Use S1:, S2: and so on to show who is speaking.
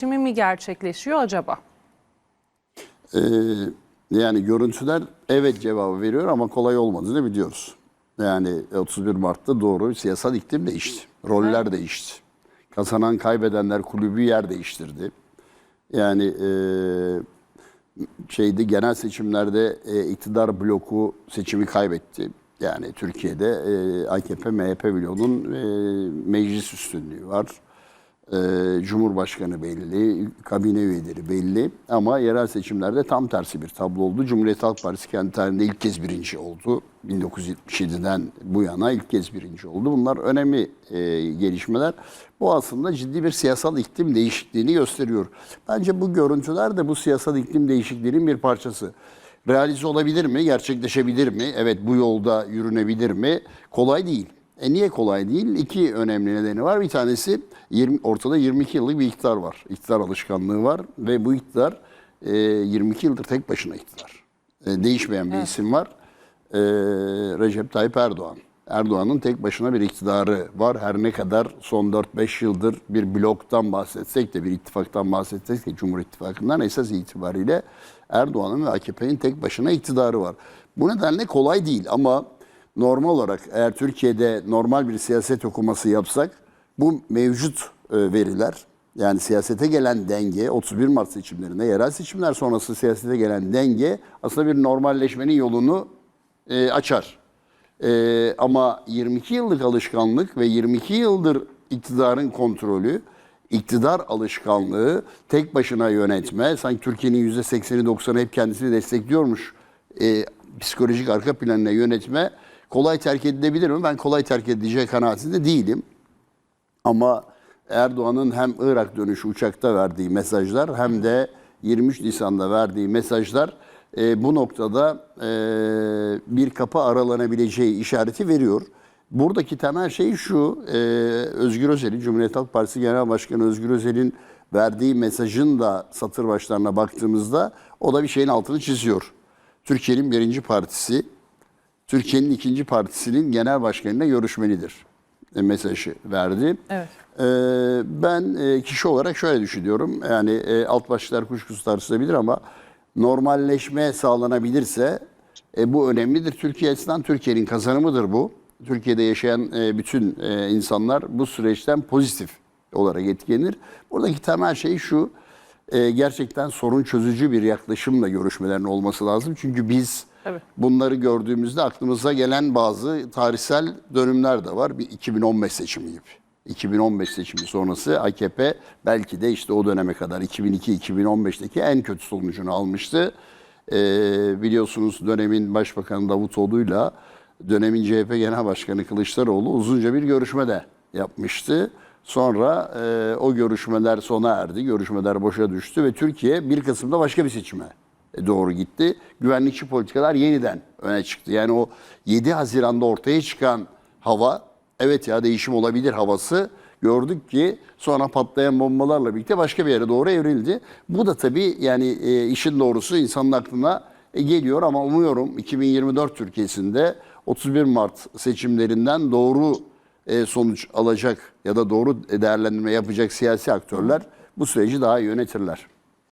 S1: Şimdi mi gerçekleşiyor acaba?
S2: Ee, yani görüntüler evet cevabı veriyor ama kolay olmadığını biliyoruz. Yani 31 Mart'ta doğru siyasal iklim değişti. Roller değişti. Kazanan kaybedenler kulübü yer değiştirdi. Yani e, şeydi genel seçimlerde e, iktidar bloku seçimi kaybetti. Yani Türkiye'de e, AKP MHP bloğunun e, meclis üstünlüğü var. E, Cumhurbaşkanı belli, kabine üyeleri belli ama yerel seçimlerde tam tersi bir tablo oldu. Cumhuriyet Halk Partisi kendi tarihinde ilk kez birinci oldu. 1977'den bu yana ilk kez birinci oldu. Bunlar önemli e, gelişmeler. Bu aslında ciddi bir siyasal iklim değişikliğini gösteriyor. Bence bu görüntüler de bu siyasal iklim değişikliğinin bir parçası. Realize olabilir mi? Gerçekleşebilir mi? Evet bu yolda yürünebilir mi? Kolay değil. E niye kolay değil? İki önemli nedeni var. Bir tanesi 20, ortada 22 yıllık bir iktidar var. İktidar alışkanlığı var ve bu iktidar e, 22 yıldır tek başına iktidar. E, değişmeyen bir isim var. E, Recep Tayyip Erdoğan. Erdoğan'ın tek başına bir iktidarı var. Her ne kadar son 4-5 yıldır bir bloktan bahsetsek de bir ittifaktan bahsetsek de Cumhur İttifakı'ndan esas itibariyle Erdoğan'ın ve AKP'nin tek başına iktidarı var. Bu nedenle kolay değil ama normal olarak eğer Türkiye'de normal bir siyaset okuması yapsak bu mevcut e, veriler yani siyasete gelen denge 31 Mart seçimlerinde yerel seçimler sonrası siyasete gelen denge aslında bir normalleşmenin yolunu e, açar. Ee, ama 22 yıllık alışkanlık ve 22 yıldır iktidarın kontrolü, iktidar alışkanlığı, tek başına yönetme, sanki Türkiye'nin %80'i 90'ı hep kendisini destekliyormuş e, psikolojik arka planına yönetme kolay terk edilebilir mi? Ben kolay terk edileceği kanaatinde değilim. Ama Erdoğan'ın hem Irak dönüşü uçakta verdiği mesajlar hem de 23 Nisan'da verdiği mesajlar e, bu noktada e, bir kapı aralanabileceği işareti veriyor. Buradaki temel şey şu, e, Özgür Özel'in, Cumhuriyet Halk Partisi Genel Başkanı Özgür Özel'in verdiği mesajın da satır başlarına baktığımızda o da bir şeyin altını çiziyor. Türkiye'nin birinci partisi, Türkiye'nin ikinci partisinin genel başkanıyla görüşmelidir e, mesajı verdi.
S1: Evet.
S2: Ee, ben e, kişi olarak şöyle düşünüyorum. Yani e, alt başlıklar kuşkusuz tartışılabilir ama normalleşme sağlanabilirse e, bu önemlidir. Türkiye açısından Türkiye'nin kazanımıdır bu. Türkiye'de yaşayan e, bütün e, insanlar bu süreçten pozitif olarak etkilenir. Buradaki temel şey şu. e, gerçekten sorun çözücü bir yaklaşımla görüşmelerin olması lazım. Çünkü biz
S1: Evet.
S2: bunları gördüğümüzde aklımıza gelen bazı tarihsel dönümler de var. Bir 2015 seçimi gibi. 2015 seçimi sonrası AKP belki de işte o döneme kadar 2002-2015'teki en kötü sonucunu almıştı. Ee, biliyorsunuz dönemin Başbakanı Davutoğlu'yla dönemin CHP Genel Başkanı Kılıçdaroğlu uzunca bir görüşme de yapmıştı. Sonra e, o görüşmeler sona erdi, görüşmeler boşa düştü ve Türkiye 1 Kasım'da başka bir seçime doğru gitti. Güvenlikçi politikalar yeniden öne çıktı. Yani o 7 Haziran'da ortaya çıkan hava, evet ya değişim olabilir havası gördük ki sonra patlayan bombalarla birlikte başka bir yere doğru evrildi. Bu da tabii yani e, işin doğrusu insanın aklına e, geliyor ama umuyorum 2024 Türkiye'sinde 31 Mart seçimlerinden doğru e, sonuç alacak ya da doğru değerlendirme yapacak siyasi aktörler bu süreci daha iyi yönetirler.